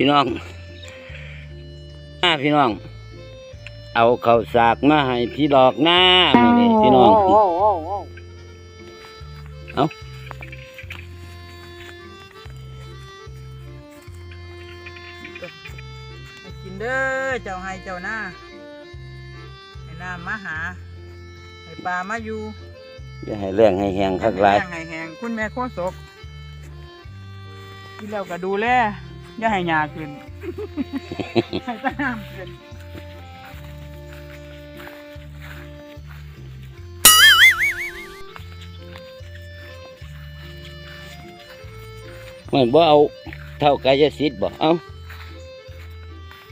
เอาพี่น้องมาพี่น้อง เอาข้าวสากมาให้พี่ดอกหน้านี่นี่พี่น้อง เอาให้กินเด้อเจ้าให้เจ้าหน้าให้น้ำมาหา ให้ปลามาอยู่อย่าให้แรงให้แหงคักหลายให้แห้งให้แห้งคุณแม่โคตรศกกินแล้วก็ดูแล อย่าให้ยาขึ้นให้แตน้ำขึ้นมันบ่เอาเท่ากายสิทธิ์บ่เอา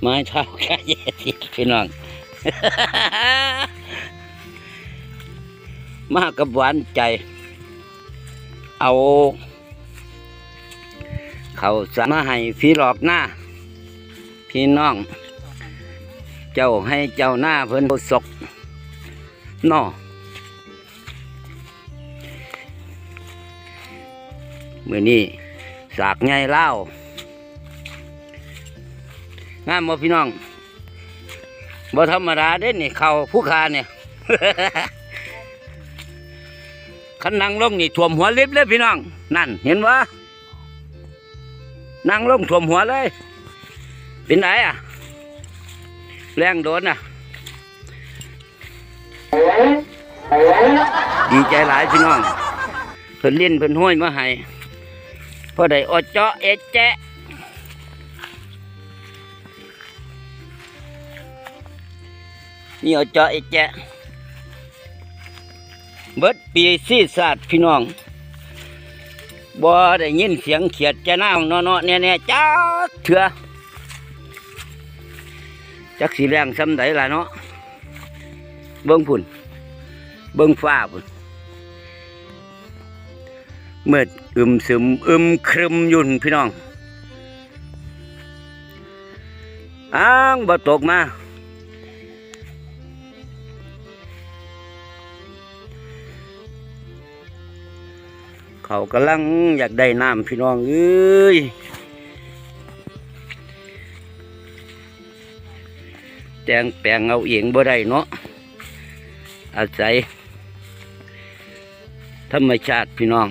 ไม้เท่ากายสิทธิ์พี่น้อง มากับหวานใจ เอา เขาสามาให้พี่หลอกหน้า พี่น้อง เจ้าให้เจ้าหน้าเพิ่นบ่ศกนอมือนี้สากไงเล่างามบ่พี่น้องบ่ธรรมดาเด้นี่เขาผู้คาเนี่ยขันนั่งลงนี่ท่วมหัวลิบเลยพี่น้อง นั่นเห็นวะ นั่งลงท่วมหัวเลย เป็นไงอะ แรงโดนอะ ดีใจหลายพี่น้องเพิ่นเล่นเพิ่นห้อยมาให้พอได้อดเจาะเอดแจะนี่อดเจาะเอดแจะเบิดปีซีศาสตร์พี่น้อง บ่ได้ยินเสียงเขียดจะน้าเนาะๆแน่ๆจ้าเถื่อจักสีแรงซ้ำใดล่ะเนาะเบิ่งพุ่นเบิ่งฟ้าพุ่นมืดอึมซึมอึมครึมอยุ่นพี่น้องอ้างบ่ตกมา เขากำลังอยากได้น้ำพี่น้องเอ้ยแตงแปลงเอาเองบ่ได้เนาะอาศัยธรรมชาติพี่น้อง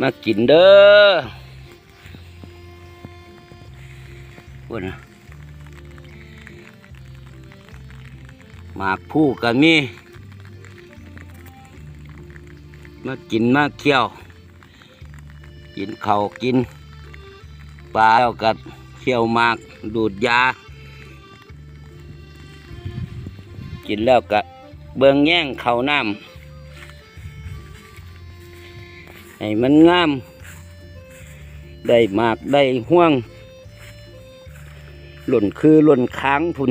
มากินเด้อพวกนะหมากผู้ก็มี มากินมาเคี่ยว กินเขากินปลาแล้วกัดเคี่ยวมากดูดยา กินแล้วกัดเบิ่งแย่งเขาน้ำให้มันงาม ได้มากได้ห่วง หล่นคือหล่นค้างพุ่น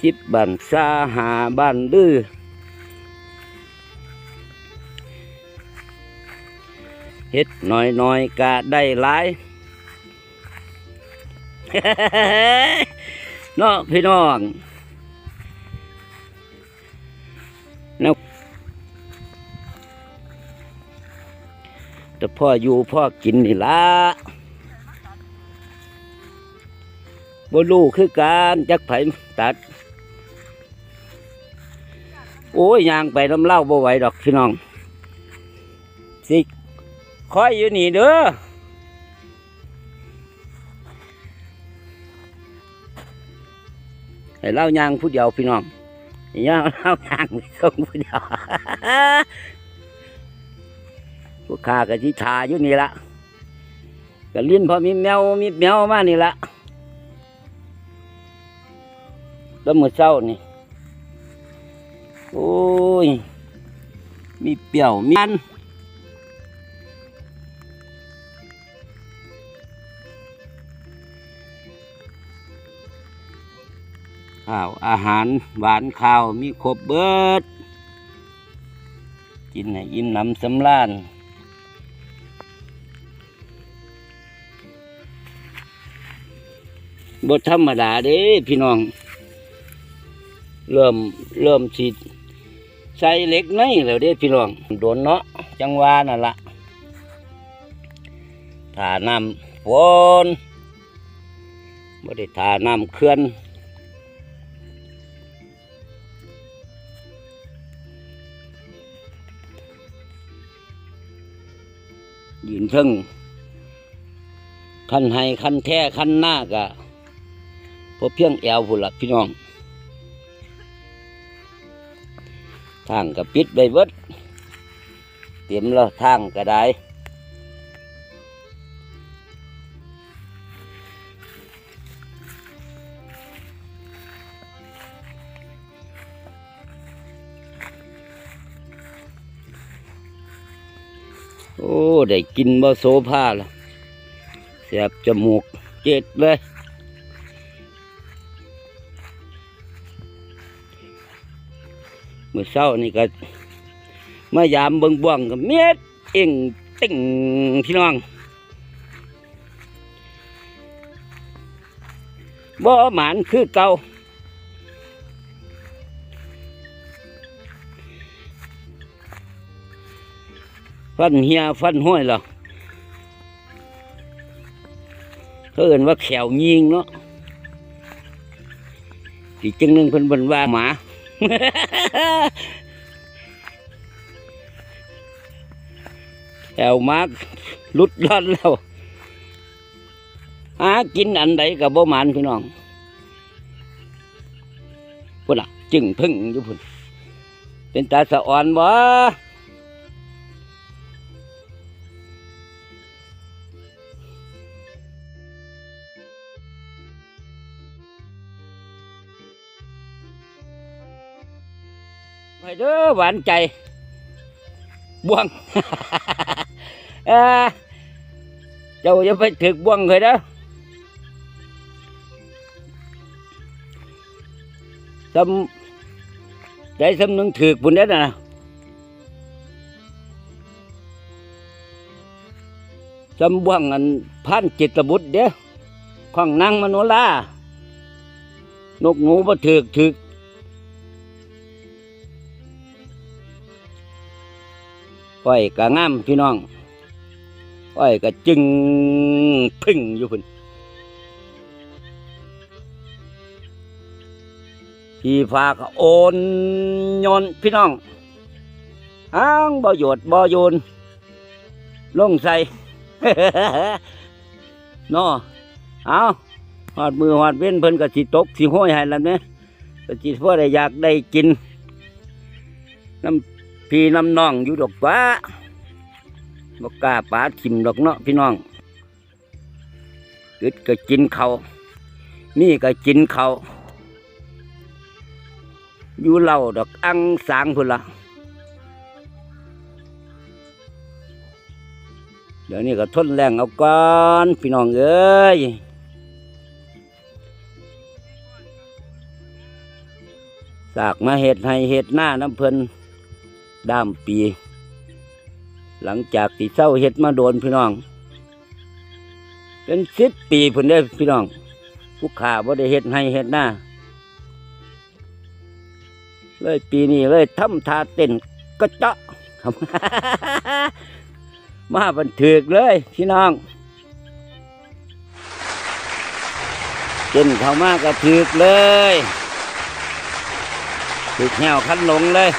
คิดบันซาหาบ้านดื้อเฮ็ดหน่อยหน่อยๆกะได้หลายเนาะพี่น้องแต่พ่ออยู่พ่อกินนี่ละ บ่รู้คือการจักไผตัด โอ้ยยางไปน้ำเล่าบ่ไหวดอกพี่น้อง สิคอยอยู่นี่เด้อให้เล่ายางผู้เดียวพี่น้องอย่าเล่ายางส่งผู้เดียวพวกข้ากับที่ทาอยู่นี่ละก็ลิ้นพอมีแมวมีแมวมานี่ละ แล้วมือเช้านี่ โอ้ย มีเปรี้ยวมีมันข้าวอาหารหวานข้าวมีครบเบิด กินให้อิ่มหนำสำราญบทธรรมดาเด้พี่น้อง เริ่มเริ่มสิใส่เล็กในแล้วเด้พี่น้องโดนเนาะจังหวานั่นละถาน้ำฝนบ่ได้ถาน้ำเขื่อนยืนเทึงคันให้คันแท้คันหน้ากะพอเพียงแอวพุ่นละพี่น้อง ทางกับปิดใบเบิดเตรียมแล้วทางก็ได้โอ้ ได้กินบ่โซภาละเสียบจมูกเจ็ดเลย มื่อเช้านี่ก็มายามเบิงบ่วงกับเมียดเองติ่งพี่น้องบ่หมานคือเก่าฟันเฮียฟันห้อยเหรอเขาเอินว่าแขวยิงเนาะอีกจังหนึ่งเพิ่นบิ่นว่าหมา แอวมากลุดลอดแล้วหากินอันใดกับบ่หมานพี่น้องพุ่นอะ จึงพึ่งอยู่พุ่น เป็นตาสะอ่อนบ่ ไปเด้อหวานใจบ่วงเออเจ้าอย่าไปถึกบ่วงเคยเด้อสำใจสำนึงถึกบุญเด้อนะสำบ่วงอันพันจิตบุตรเด้อของนางมโนลานกหนูบ่ถึกถึก อ้อยก็งามพี่น้องอ้อยก็จึงพึ่งอยู่พุ่นพี่ฟ้าก็โอนยนพี่น้องอ้างบ่โยดบ่โยนลงใส่นาะเอาหอดมือหอดเว้นเพิ่นก็สิตกสิห้อยให้แล้วเนี่ยก็สิพอได้อยากได้กินน้ำ พี่น้ำน้องอยู่ดอกว่าบกกล้าปาทิมดอกเนาะพี่น้องกึดก็กินเขานี่ก็กินเขาอยู่เล่าดอกอังสางพุ่นละเดี๋ยวนี้ก็ทนแรงเอาก่อนพี่น้องเอ้ยสากมาเห็ดให้เห็ดหน้าน้ำเพลิน ด้ามปี หลังจากที่เศร้าเฮ็ดมาโดนพี่น้อง เป็นสิบปีพุ่นได้พี่น้องผู้ขาบ่ได้เฮ็ดให้เฮ็ดหน้าเลยปีนี้เลยทำทาเต้นก็เจาะมาบันทึกเลยพี่น้องเต้นเข้ามากระทึกเลยถึกแหวคันหลงเลย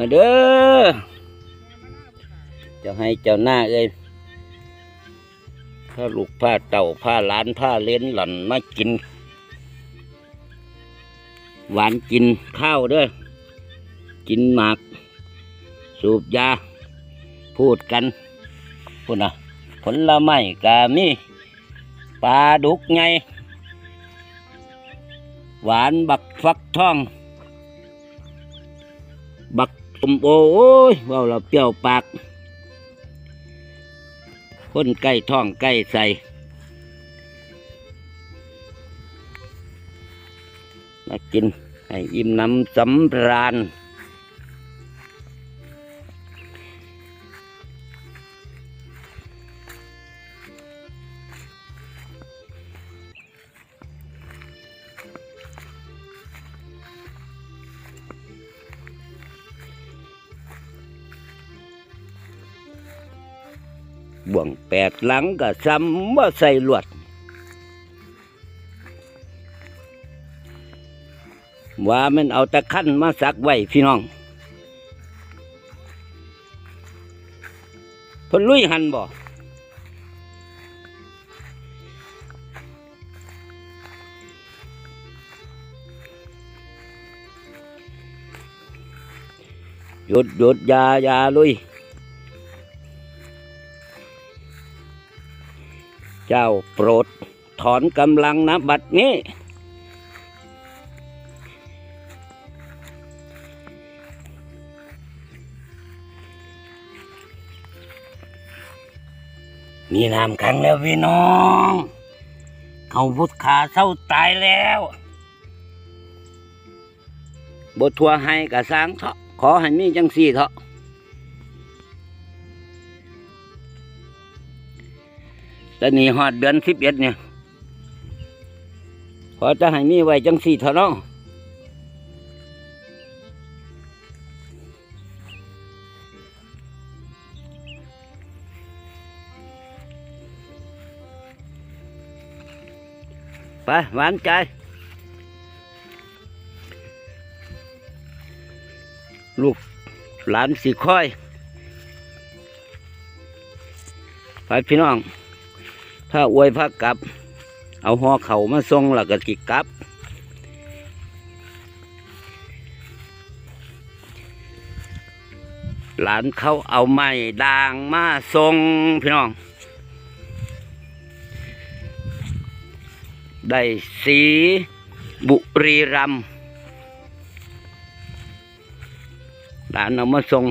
มาเด้อ จะให้เจ้าหน้าเอ้ยผ้าลูกผ้าเต่าผ้าล้านผ้าเล้นหล่อนมากิน หวานกินข้าวเด้อ กินหมาก สูบยา พูดกันพูดนะผลไม้กามีปลาดุกไง หวานบักฟักทอง บักตุมโอ้ยว่าเราเปรี้ยวปากคนใกล้ท้องใกล้ใส่มากินให้อิ่มน้ำสำราญ แปดหลังก็ซ้ำว่าใส่ลวด ว่ามันเอาตะขั้นมาสักไว้พี่น้องพนลุยหันบ่หยุดหยุดยายาลุย เจ้าโปรดถอนกำลังนะบัดนี้ มีน้ำขังแล้วพี่น้อง เขาพุทธขาเศร้าตายแล้วบททัวให้กะสร้างเถาะขอให้มีจังสี่เถาะ แต่นี่หอดเดือนสิบเอ็ดเนี่ยขอจะให้มีไว้จังสี่เถาะเนาะไปหวานใจลูกหลานสีค่อย ไปพี่น้อง ถ้าอวยพักกลับ เอาหอเข่ามาทรงแล้วก็กิกลับ หลานเขาเอาไม้ด่างมาทรงพี่น้อง ได้สีบุรีรัมหลานเอามาส่ง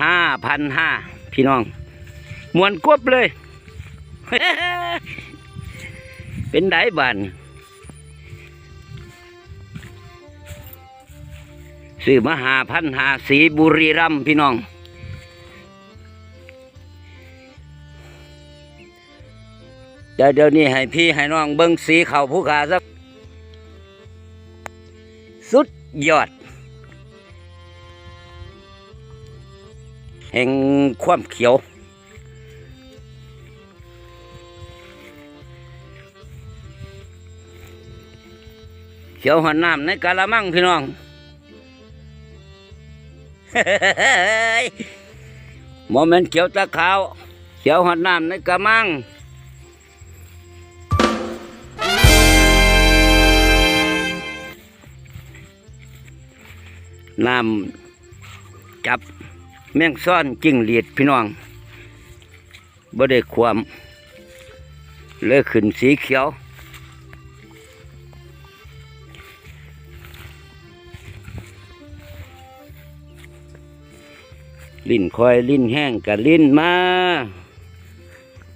ห้าพันห้าพี่น้องมวนกวบเลย เป็นได้บานซื้อมหาพันหาสีบุรีรัมพี่น้อง เดี๋ยวเดี๋ยวนี้ให้พี่ให้น้องเบิ้งสีเข่าผู้ขาสักสุดยอด แห่งความเขียว เขียวหันน้ำในกะละมังพี่น้องโมเมนต์เขียวตะขาวเขียวหันน้ำในกะมังน้ำจับแมงซ่อนจิ้งหรีดพี่น้องบ่ได้ความเลยขึ้นสีเขียว ลิ้นคอยลิ้นแห้งกับลิ้นมา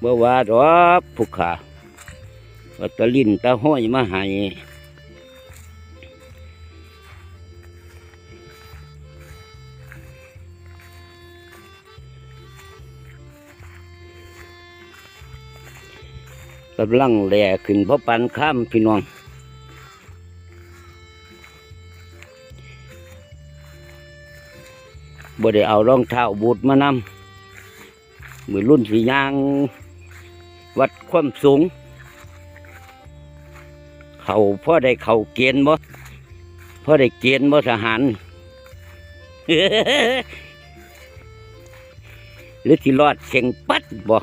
บ่ว่าดอกผู้ขาว่าตะลิ้นตะห้อยมาให้กำลังแหล่ขึ้นเพราะปันข้ามพี่น้อง บ่ได้เอารองเท้าบูดมานำมือรุ่นสียาง วัดความสูง เขาพ่อได้เขาเกณฑ์บ่พ่อได้เกณฑ์บ่ทหารหรือที่รอดเสียงปัดบ่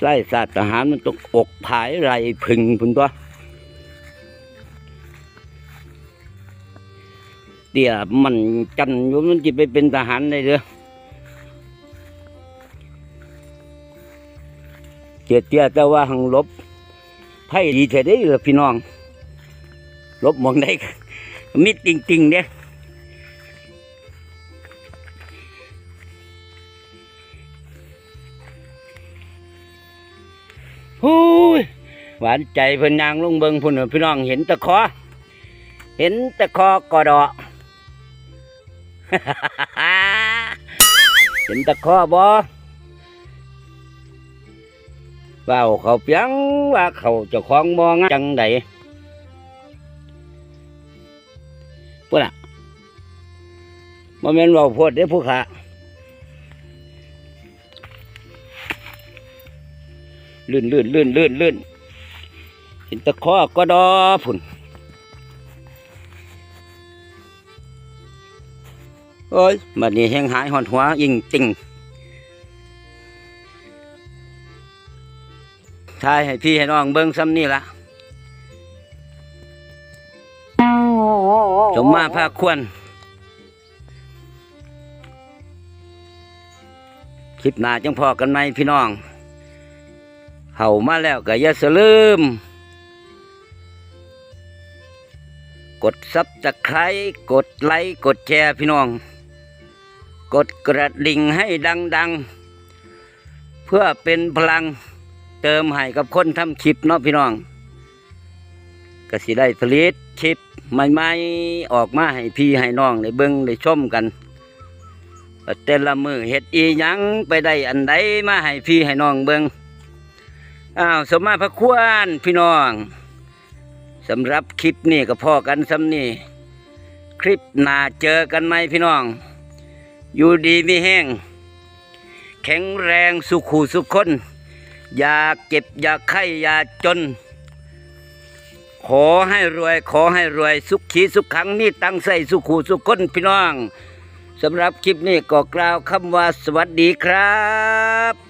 ไส้ศาสตร์ทหารมันต้องอกผายไรพึงพุ่นตัวเดี๋ยมันจันยู่มันจะไปเป็นทหารได้เด้อเจียเจียแต่ว่าหังลบไพ่ดีเท่ได้เหรอพี่น้อง ลบมองได้มิดจริงๆเนี่ย หวานใจเพิ่นยางลงเบิงพุ่นพี่น้องเห็นตะคอ เห็นตะคอกอดอเห็นตะคอบ่ว้าเขาเปียงว่าเขาเจ้าของมองจังใดพุ่นน่ะบ่แม่นเว้าโพดเด้ผู้ขาลื่นลื่นลื่นลื่นลื่น เห็นตะคอก็ดอพุ่นโอ้ยบัดนี้แหงหายหอนหัวยิงติ่งทายให้พี่ให้น้องเบิ่งซ้ำนี่ละสมมาภาคควรคลิปหน้าจังพอกันไหมพี่น้องเห่ามาแล้วก็อย่าสลืม กดซับตะไคร้กดไลค์กดแชร์พี่น้อง กดกระดิ่งให้ดังๆ เพื่อเป็นพลังเติมให้กับคนทำคลิปเนาะพี่น้องก็สิได้ผลิตคลิปใหม่ๆออกมาให้พี่ให้น้องได้เบิ่งได้ชมกันแต่ละมือเฮ็ดอีหยังไปได้อันใดมาให้พี่ให้น้องเบิ่งอ้าวสมมาพระควรพี่น้อง สำหรับคลิปนี้ก็พอกันสำนี่คลิปหน้าเจอกันไหมพี่น้อง อยู่ดีมีแห้ง แข็งแรงสุขูสุขคน อย่าเก็บอย่าไข้อย่าจน ขอให้รวยขอให้รวยสุขขีสุขขังมีตังใส่สุขูสุขคนพี่น้องสำหรับคลิปนี้ก็กล่าวคำว่าสวัสดีครับ